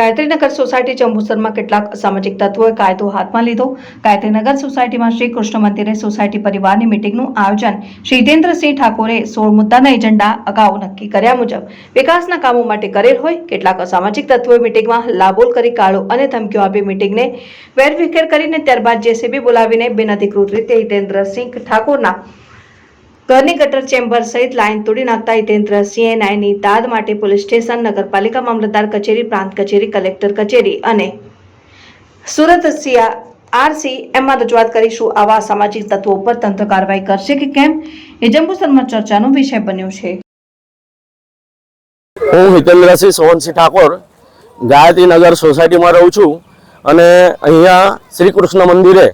Gayatrinagar society જંબુસરમાં કેટલાક અસામાજિક તત્વોએ કાયદો હાથમાં લીધો. ગાયત્રીનગર સોસાયટીમાં શ્રી કૃષ્ણ મંદિરે સોસાયટી પરિવારની મિટિંગનું આયોજન શ્રી હિતેન્દ્રસિંહ ઠાકોરે સોળ મુદ્દાના એજન્ડા અગાઉ નક્કી કર્યા મુજબ. વિકાસના કામો માટે કરેલ હોય કેટલાક અસામાજિક તત્વોએ મિટિંગમાં હલ્લાબોલ કરી, કાળો અને ધમકીઓ આપી મિટિંગને વેરવિખેર કરીને ત્યારબાદ જેસીબી બોલાવીને બિનઅધિકૃત રીતે હિતેન્દ્રસિંહ ઠાકોરના ઘરની ગટર ચેમ્બર સહિત લાઇન તોડી નાખતા હિતેન્દ્ર સીએનઆઈની દાદ માટે પોલીસ સ્ટેશન, નગરપાલિકા મામલતદાર કચેરી, પ્રાંત કચેરી, કલેક્ટર કચેરી અને સુરત સીઆ આરસી એમાં રજૂઆત કરીશું. આવા સામાજિક તત્વો ઉપર તંત્ર કાર્યવાહી કરશે કે કેમ? એ જંબુસરમાં ચર્ચાનો વિષય બન્યો છે. હું હિતેન્દ્રસિંહ સોહનસિંહ ઠાકોર, ગાયત્રીનગર સોસાયટીમાં રહું છું અને અહીંયા શ્રી કૃષ્ણ મંદિરે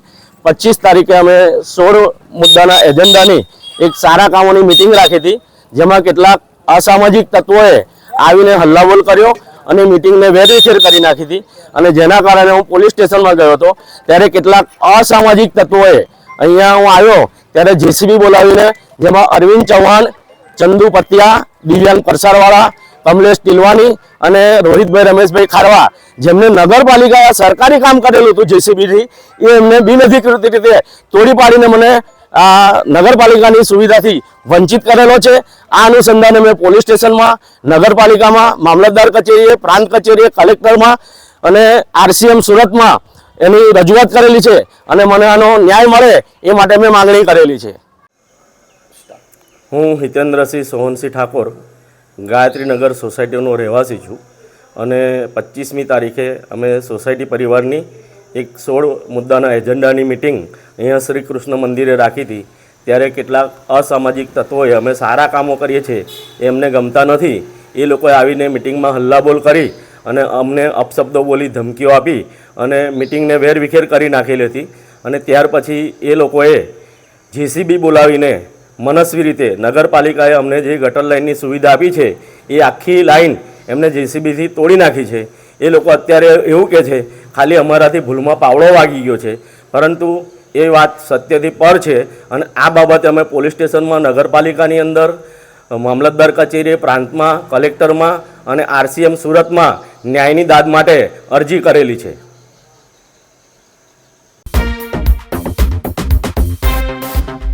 પચીસ તારીખે અમે સોળ મુદ્દાના એજન્ડાની એક સારા કામોની મિટિંગ રાખી હતી, જેમાં કેટલાક અસામાજિક તત્વોએ આવીને હલ્લાબોલ કર્યો અને મિટિંગને વેરવિખેર કરી નાખી હતી. અને જેના કારણે હું પોલીસ સ્ટેશનમાં ગયો હતો, ત્યારે કેટલાક અસામાજિક તત્વોએ અહીંયા હું આવ્યો, ત્યારે જેસીબી બોલાવીને, જેમાં અરવિંદ ચૌહાણ, ચંદુ પતિયા દિવ્યાંગ પરસારવાળા, કમલેશ ટીલવાની અને રોહિતભાઈ રમેશભાઈ ખારવા, જેમને નગરપાલિકા સરકારી કામ કરેલું હતું જેસીબીથી, એ એમને બિનઅધિકૃત રીતે તોડી પાડીને મને આ નગરપાલિકાની સુવિધાથી વંચિત કરેલો છે. આ અનુસંધાને મેં પોલીસ સ્ટેશનમાં, નગરપાલિકામાં, મામલતદાર કચેરીએ, પ્રાંત કચેરીએ, કલેક્ટરમાં અને આરસીએમ સુરતમાં એની રજૂઆત કરેલી છે અને મને આનો ન્યાય મળે એ માટે મેં માંગણી કરેલી છે. હું હિતેન્દ્રસિંહ સોહનસિંહ ઠાકોર ગાયત્રીનગર સોસાયટીનો રહેવાસી છું અને પચીસમી તારીખે અમે સોસાયટી પરિવારની એક સોળ મુદ્દાના એજન્ડાની મિટિંગ અહીંયા શ્રી કૃષ્ણ મંદિરે રાખી હતી. ત્યારે કેટલાક અસામાજિક તત્વોએ અમે સારા કામો કરીએ છીએ એમને ગમતા નથી. એ લોકોએ આવીને મિટિંગમાં હલ્લાબોલ કરી અને અમને અપશબ્દો બોલી ધમકીઓ આપી અને મિટિંગને વેરવિખેર કરી નાખેલી હતી. અને ત્યાર પછી એ લોકોએ જેસીબી બોલાવીને મનસ્વી રીતે નગરપાલિકાએ અમને જે ગટર લાઇનની સુવિધા આપી છે, એ આખી લાઇન એમને જેસીબીથી તોડી નાખી છે. એ લોકો અત્યારે એવું કહે છે ખાલી અમારાથી ભૂલમાં પાવડો વાગી ગયો છે. પરંતુ એ વાત સત્યથી પર છે અને આ બાબતે અમે પોલીસ સ્ટેશનમાં, નગરપાલિકાની અંદર, મામલતદાર કચેરીએ, પ્રાંતમાં, કલેક્ટરમાં અને આરસીએમ સુરતમાં ન્યાયની દાદ માટે અરજી કરેલી છે.